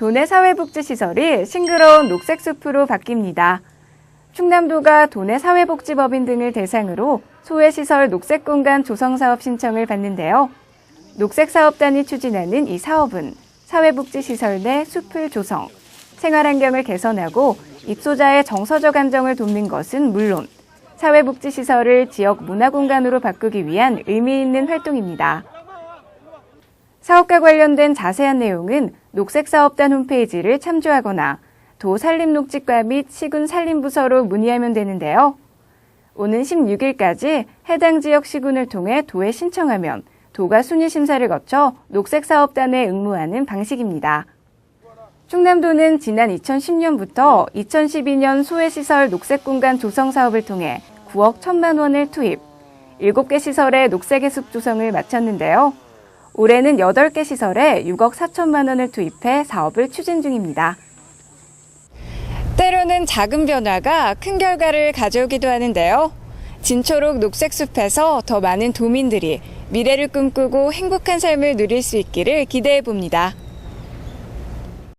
도내 사회복지시설이 싱그러운 녹색숲으로 바뀝니다. 충남도가 도내 사회복지법인 등을 대상으로 소외시설 녹색공간 조성사업 신청을 받는데요. 녹색사업단이 추진하는 이 사업은 사회복지시설 내 숲을 조성, 생활환경을 개선하고 입소자의 정서적 안정을 돕는 것은 물론 사회복지시설을 지역 문화공간으로 바꾸기 위한 의미 있는 활동입니다. 사업과 관련된 자세한 내용은 녹색사업단 홈페이지를 참조하거나 도 산림녹지과 및 시군 산림부서로 문의하면 되는데요. 오는 16일까지 해당 지역 시군을 통해 도에 신청하면 도가 순위 심사를 거쳐 녹색사업단에 응모하는 방식입니다. 충남도는 지난 2010년부터 2012년 소외시설 녹색공간 조성 사업을 통해 9억 1천만 원을 투입, 7개 시설의 녹색의 숲 조성을 마쳤는데요. 올해는 8개 시설에 6억 4천만 원을 투입해 사업을 추진 중입니다. 때로는 작은 변화가 큰 결과를 가져오기도 하는데요. 진초록 녹색 숲에서 더 많은 도민들이 미래를 꿈꾸고 행복한 삶을 누릴 수 있기를 기대해 봅니다.